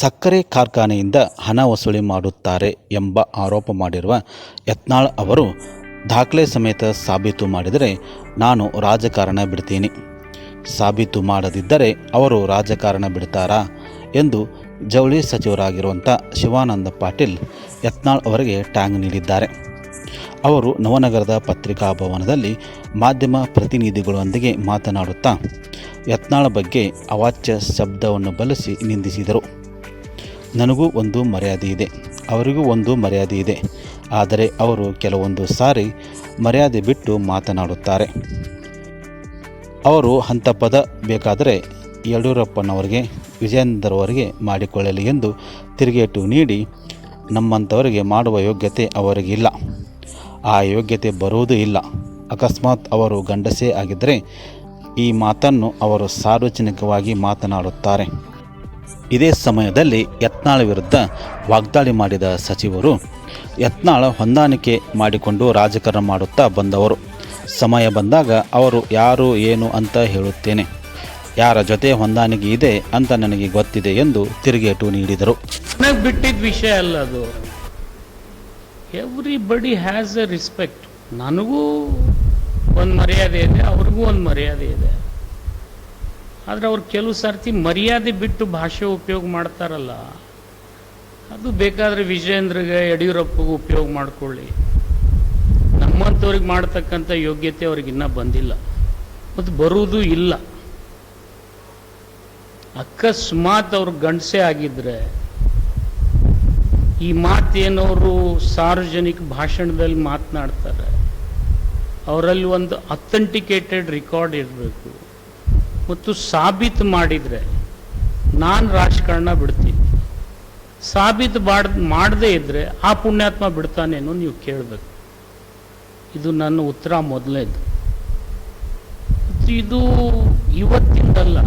ಸಕ್ಕರೆ ಕಾರ್ಖಾನೆಯಿಂದ ಹಣ ವಸೂಲಿ ಮಾಡುತ್ತಾರೆ ಎಂಬ ಆರೋಪ ಮಾಡಿರುವ ಯತ್ನಾಳ್ ಅವರು ದಾಖಲೆ ಸಮೇತ ಸಾಬೀತು ಮಾಡಿದರೆ ನಾನು ರಾಜಕಾರಣ ಬಿಡ್ತೀನಿ. ಸಾಬೀತು ಮಾಡದಿದ್ದರೆ ಅವರು ರಾಜಕಾರಣ ಬಿಡ್ತಾರಾ ಎಂದು ಜವಳಿ ಸಚಿವರಾಗಿರುವಂಥ ಶಿವಾನಂದ ಪಾಟೀಲ್ ಯತ್ನಾಳ್ ಅವರಿಗೆ ಟ್ಯಾಂಗ್ ನೀಡಿದ್ದಾರೆ. ಅವರು ನವನಗರದ ಪತ್ರಿಕಾ ಭವನದಲ್ಲಿ ಮಾಧ್ಯಮ ಪ್ರತಿನಿಧಿಗಳೊಂದಿಗೆ ಮಾತನಾಡುತ್ತಾ, ಯತ್ನಾಳ ಬಗ್ಗೆ ಅವಾಚ್ಯ ಶಬ್ದವನ್ನು ಬಳಸಿ ನಿಂದಿಸಿದರು. ನನಗೂ ಒಂದು ಮರ್ಯಾದೆ ಇದೆ. ಅವರಿಗೂ ಒಂದು ಮರ್ಯಾದೆ ಇದೆ. ಆದರೆ ಅವರು ಕೆಲವೊಂದು ಸಾರಿ ಮರ್ಯಾದೆ ಬಿಟ್ಟು ಮಾತನಾಡುತ್ತಾರೆ. ಅವರು ಅಂಥ ಪದ ಬೇಕಾದರೆ ಯಡಿಯೂರಪ್ಪನವರಿಗೆ ವಿಜಯೇಂದರ್ ಅವರಿಗೆ ಮಾಡಿಕೊಳ್ಳಲಿ ಎಂದು ತಿರುಗೇಟು ನೀಡಿ ನಮ್ಮಂಥವರಿಗೆ ಮಾಡುವ ಯೋಗ್ಯತೆ ಅವರಿಗಿಲ್ಲ. ಆ ಯೋಗ್ಯತೆ ಬರುವುದೂ ಇಲ್ಲ. ಅಕಸ್ಮಾತ್ ಅವರು ಗಂಡಸೇ ಆಗಿದ್ದರೆ ಈ ಮಾತನ್ನು ಅವರು ಸಾರ್ವಜನಿಕವಾಗಿ ಮಾತನಾಡುತ್ತಾರೆ. ಇದೇ ಸಮಯದಲ್ಲಿ ಯತ್ನಾಳ ವಿರುದ್ಧ ವಾಗ್ದಾಳಿ ಮಾಡಿದ ಸಚಿವರು, ಯತ್ನಾಳ ಹೊಂದಾಣಿಕೆ ಮಾಡಿಕೊಂಡು ರಾಜಕಾರಣ ಮಾಡುತ್ತಾ ಬಂದವರು. ಸಮಯ ಬಂದಾಗ ಅವರು ಯಾರು, ಏನು ಅಂತ ಹೇಳುತ್ತೇನೆ. ಯಾರ ಜೊತೆ ಹೊಂದಾಣಿಕೆ ಇದೆ ಅಂತ ನನಗೆ ಗೊತ್ತಿದೆ ಎಂದು ತಿರುಗೇಟು ನೀಡಿದರು. ಬಿಟ್ಟಿದ್ದ ವಿಷಯ ಅಲ್ಲ ಅದು. ಎವ್ರಿಬಡಿ ಹ್ಯಾಸ್ ಎ ರಿಸ್ಪೆಕ್ಟ್ ನನಗೂ ಒಂದು ಮರ್ಯಾದೆ ಇದೆ, ಅವ್ರಿಗೂ ಒಂದು ಮರ್ಯಾದೆ ಇದೆ. ಆದರೆ ಅವ್ರು ಕೆಲವು ಸರ್ತಿ ಮರ್ಯಾದೆ ಬಿಟ್ಟು ಭಾಷೆ ಉಪಯೋಗ ಮಾಡ್ತಾರಲ್ಲ, ಅದು ಬೇಕಾದರೆ ವಿಜಯೇಂದ್ರಗೆ ಯಡಿಯೂರಪ್ಪಗೂ ಉಪಯೋಗ ಮಾಡಿಕೊಳ್ಳಿ. ನಮ್ಮಂಥವ್ರಿಗೆ ಮಾಡ್ತಕ್ಕಂಥ ಯೋಗ್ಯತೆ ಅವ್ರಿಗೆ ಇನ್ನೂ ಬಂದಿಲ್ಲ. ಮತ್ತು ಬರುವುದೂ ಇಲ್ಲ. ಅಕಸ್ಮಾತ್ ಅವ್ರು ಗಂಡಸೆ ಆಗಿದ್ರೆ, ಈ ಮಾತೇನವರು ಸಾರ್ವಜನಿಕ ಭಾಷಣದಲ್ಲಿ ಮಾತನಾಡ್ತಾರೆ, ಅವರಲ್ಲಿ ಒಂದು ಅಥೆಂಟಿಕೇಟೆಡ್ ರೆಕಾರ್ಡ್ ಇರಬೇಕು. ಮತ್ತು ಸಾಬೀತು ಮಾಡಿದರೆ ನಾನು ರಾಜಕಾರಣ ಬಿಡ್ತೀನಿ. ಸಾಬೀತು ಮಾಡ್ ಮಾಡದೇ ಇದ್ದರೆ ಆ ಪುಣ್ಯಾತ್ಮ ಬಿಡ್ತಾನೇನೋ ನೀವು ಕೇಳಬೇಕು. ಇದು ನನ್ನ ಉತ್ತರ ಮೊದಲನೇದು. ಇದು ಇವತ್ತಿಂದಲ್ಲ.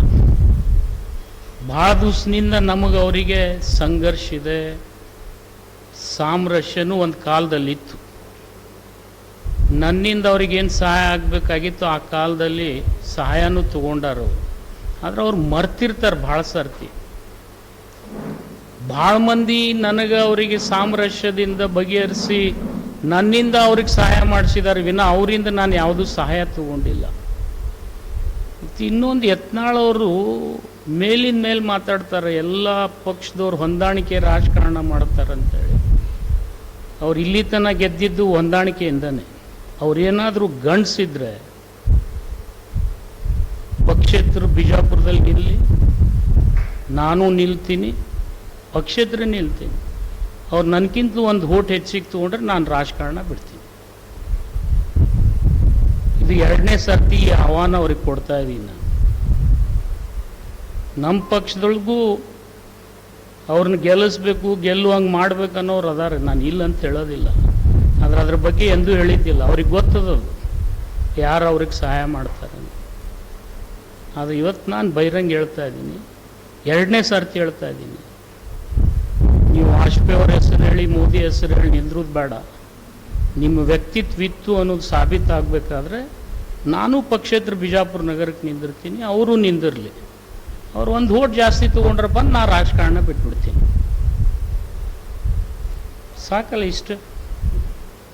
ಭಾಳ ದಿವಸದಿಂದ ನಮಗೆ ಅವರಿಗೆ ಸಂಘರ್ಷ ಇದೆ. ಸಾಮರಸ್ಯನೂ ಒಂದು ಕಾಲದಲ್ಲಿ ಇತ್ತು ನನ್ನಿಂದ ಅವ್ರಿಗೇನು ಸಹಾಯ ಆಗಬೇಕಾಗಿತ್ತು ಆ ಕಾಲದಲ್ಲಿ ಸಹಾಯನೂ ತೊಗೊಂಡಾರು. ಆದ್ರೆ ಅವ್ರು ಮರ್ತಿರ್ತಾರೆ ಭಾಳ ಸರ್ತಿ. ಭಾಳ ಮಂದಿ ನನಗೆ ಅವರಿಗೆ ಸಾಮರಸ್ಯದಿಂದ ಬಗೆಹರಿಸಿ ನನ್ನಿಂದ ಅವ್ರಿಗೆ ಸಹಾಯ ಮಾಡಿಸಿದ್ದಾರೆ ವಿನ ಅವರಿಂದ ನಾನು ಯಾವುದೂ ಸಹಾಯ ತಗೊಂಡಿಲ್ಲ. ಮತ್ತು ಇನ್ನೊಂದು ಯತ್ನಾಳವರು ಮೇಲಿನ ಮೇಲೆ ಮಾತಾಡ್ತಾರೆ, ಎಲ್ಲ ಪಕ್ಷದವ್ರು ಹೊಂದಾಣಿಕೆ ರಾಜಕಾರಣ ಮಾಡ್ತಾರಂತೇಳಿ. ಅವ್ರು ಇಲ್ಲಿ ತನಕ ಗೆದ್ದಿದ್ದು ಹೊಂದಾಣಿಕೆಯಿಂದನೇ. ಅವ್ರೇನಾದರೂ ಗಂಡಸಿದ್ರೆ, ಪಕ್ಷೇತರು ಬಿಜಾಪುರದಲ್ಲಿ ಇರಲಿ, ನಾನು ನಿಲ್ತೀನಿ ಪಕ್ಷೇತರ ನಿಲ್ತೀನಿ. ಅವ್ರು ನನಗಿಂತ ಒಂದು ಹೋಟ್ ಹೆಚ್ಚಿಗೆ ತೊಗೊಂಡ್ರೆ ನಾನು ರಾಜಕಾರಣ ಬಿಡ್ತೀನಿ. ಇದು ಎರಡನೇ ಸರ್ತಿ ಈ ಆಹ್ವಾನ ಅವ್ರಿಗೆ ಕೊಡ್ತಾ ಇದ್ದೀನಿ ನಾನು. ನಮ್ಮ ಪಕ್ಷದೊಳಗೂ ಅವ್ರನ್ನ ಗೆಲ್ಲಿಸ್ಬೇಕು, ಗೆಲ್ಲುವಂಗೆ ಮಾಡ್ಬೇಕು ಅನ್ನೋರು ಅದಾರೆ. ನಾನು ಇಲ್ಲ ಅಂತ ಹೇಳೋದಿಲ್ಲ. ಆದ್ರೆ ಅದ್ರ ಬಗ್ಗೆ ಎಂದೂ ಹೇಳಿದ್ದಿಲ್ಲ. ಅವ್ರಿಗೆ ಗೊತ್ತದದು ಯಾರು ಅವ್ರಿಗೆ ಸಹಾಯ ಮಾಡ್ತಾರೆ ಅದು ಇವತ್ತು ನಾನು ಬಹಿರಂಗ ಹೇಳ್ತಾ ಇದ್ದೀನಿ. ಎರಡನೇ ಸರ್ತಿ ಹೇಳ್ತಾ ಇದ್ದೀನಿ. ನೀವು ವಾಜಪೇಯಿ ಅವ್ರ ಹೆಸರು ಹೇಳಿ, ಮೋದಿ ಹೆಸರು ಹೇಳಿ ನಿಂದ್ರದ್ದು ಬೇಡ. ನಿಮ್ಮ ವ್ಯಕ್ತಿತ್ವ ಇತ್ತು ಅನ್ನೋದು ಸಾಬೀತಾಗಬೇಕಾದ್ರೆ ನಾನು ಪಕ್ಷೇತರ ಬಿಜಾಪುರ ನಗರಕ್ಕೆ ನಿಂದಿರ್ತೀನಿ, ಅವರು ನಿಂದಿರಲಿ. ಅವ್ರು ಒಂದು ಓಟ್ ಜಾಸ್ತಿ ತೊಗೊಂಡ್ರಪ್ಪ ನಾನು ರಾಜಕಾರಣ ಬಿಟ್ಬಿಡ್ತೀನಿ. ಸಾಕಲ್ಲ ಇಷ್ಟ?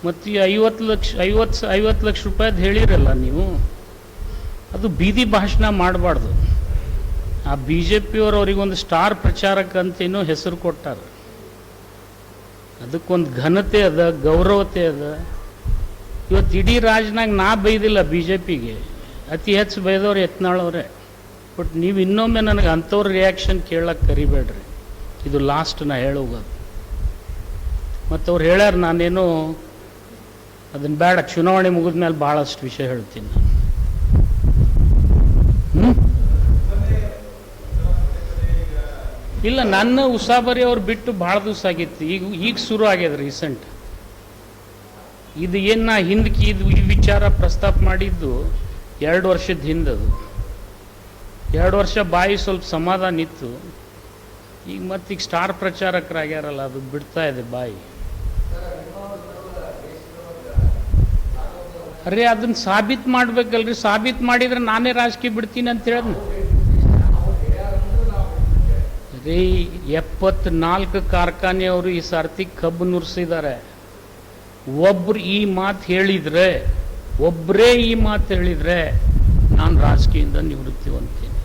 ಮತ್ತು ಐವತ್ತು ಲಕ್ಷ, ಐವತ್ತು ಐವತ್ತು ಲಕ್ಷ ರೂಪಾಯಿದು ಹೇಳಿರಲ್ಲ ನೀವು, ಅದು ಬೀದಿ ಭಾಷಣ ಮಾಡಬಾರ್ದು. ಆ ಬಿ ಜೆ ಪಿಯವರು ಅವರಿಗೊಂದು ಸ್ಟಾರ್ ಪ್ರಚಾರಕ್ಕಂತೇನೋ ಹೆಸರು ಕೊಟ್ಟಾರೆ. ಅದಕ್ಕೊಂದು ಘನತೆ ಅದ, ಗೌರವತೆ ಅದ. ಇವತ್ತು ಇಡೀ ರಾಜ್ನಾಗ ನಾ ಬೈದಿಲ್ಲ ಬಿ ಜೆ ಪಿಗೆ ಅತಿ ಹೆಚ್ಚು ಬೈದವ್ರು ಯತ್ನಾಳವ್ರೆ. ಬಟ್ ನೀವು ಇನ್ನೊಮ್ಮೆ ನನಗೆ ಅಂಥವ್ರ ರಿಯಾಕ್ಷನ್ ಕೇಳಕ್ಕೆ ಕರಿಬೇಡ್ರಿ. ಇದು ಲಾಸ್ಟ್ ನಾ ಹೇಳೋಗೋದು ಮತ್ತು ಅವ್ರು ಹೇಳ್ಯಾರ ನಾನೇನು ಅದನ್ನು ಬೇಡ, ಚುನಾವಣೆ ಮುಗಿದ ಮೇಲೆ ಭಾಳಷ್ಟು ವಿಷಯ ಹೇಳ್ತೀನಿ ನಾನು? ಇಲ್ಲ, ನನ್ನ ಉಸಾಬರಿ ಅವ್ರು ಬಿಟ್ಟು ಭಾಳ ದಿವಸ ಆಗಿತ್ತು. ಈಗ ಈಗ ಶುರು ಆಗ್ಯದ ರೀಸೆಂಟ್ ಇದು ಏನು ನಾ ಹಿಂದಕ್ಕೆ ಇದು ಈ ವಿಚಾರ ಪ್ರಸ್ತಾಪ ಮಾಡಿದ್ದು ಎರಡು ವರ್ಷದ ಹಿಂದದು ಎರಡು ವರ್ಷ ಬಾಯಿ ಸ್ವಲ್ಪ ಸಮಾಧಾನ ಇತ್ತು. ಈಗ ಮತ್ತೀಗ ಸ್ಟಾರ್ ಪ್ರಚಾರಕರಾಗ್ಯಾರಲ್ಲ, ಅದು ಬಿಡ್ತಾ ಇದೆ ಬಾಯಿ. ಅರೆ, ಅದನ್ನ ಸಾಬೀತು ಮಾಡ್ಬೇಕಲ್ರಿ. ಸಾಬೀತು ಮಾಡಿದ್ರೆ ನಾನೇ ರಾಜಕೀಯ ಬಿಡ್ತೀನಿ ಅಂತ ಹೇಳಿದ್ನ. ರೀ ಎಪ್ಪತ್ನಾಲ್ಕು ಕಾರ್ಖಾನೆಯವರು ಈ ಸರ್ತಿ ಕಬ್ಬು ನುರಿಸಿದ್ದಾರೆ ಒಬ್ರು ಈ ಮಾತು ಹೇಳಿದ್ರೆ ಒಬ್ಬರೇ ಈ ಮಾತು ಹೇಳಿದ್ರೆ ನಾನು ರಾಜಕೀಯದಿಂದ ನಿವೃತ್ತಿ ಹೊಂತೀನಿ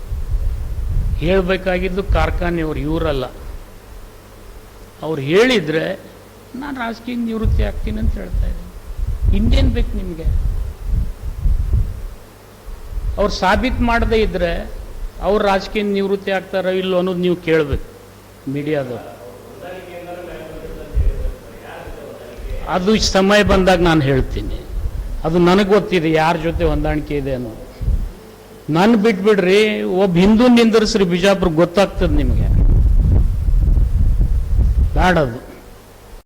ಹೇಳಬೇಕಾಗಿದ್ದು ಕಾರ್ಖಾನೆಯವರು ಇವರಲ್ಲ. ಅವ್ರು ಹೇಳಿದ್ರೆ ನಾನು ರಾಜಕೀಯ ನಿವೃತ್ತಿ ಆಗ್ತೀನಿ ಅಂತ ಹೇಳ್ತಾ ಇದ್ದೀನಿ. ಇನ್ನೇನು ಬೇಕು ನಿಮಗೆ. ಅವ್ರು ಸಾಬೀತು ಮಾಡದೇ ಇದ್ರೆ ಅವ್ರು ರಾಜಕೀಯ ನಿವೃತ್ತಿ ಆಗ್ತಾರೋ ಇಲ್ಲೋ ಅನ್ನೋದು ನೀವು ಕೇಳಬೇಕು ಮೀಡಿಯಾದ ಅದು ಸಮಯ ಬಂದಾಗ ನಾನು ಹೇಳ್ತೀನಿ. ಅದು ನನಗೆ ಗೊತ್ತಿದೆ ಯಾರ ಜೊತೆ ಹೊಂದಾಣಿಕೆ ಇದೆ ಅನ್ನೋದು ನನ್ನ ಬಿಟ್ಬಿಡ್ರಿ ಒಬ್ಬ ಹಿಂದೂ ನಿಂದರ್ಸ್ರಿ ಬಿಜಾಪುರ ಗೊತ್ತಾಗ್ತದೆ ನಿಮಗೆ. ಬೇಡದು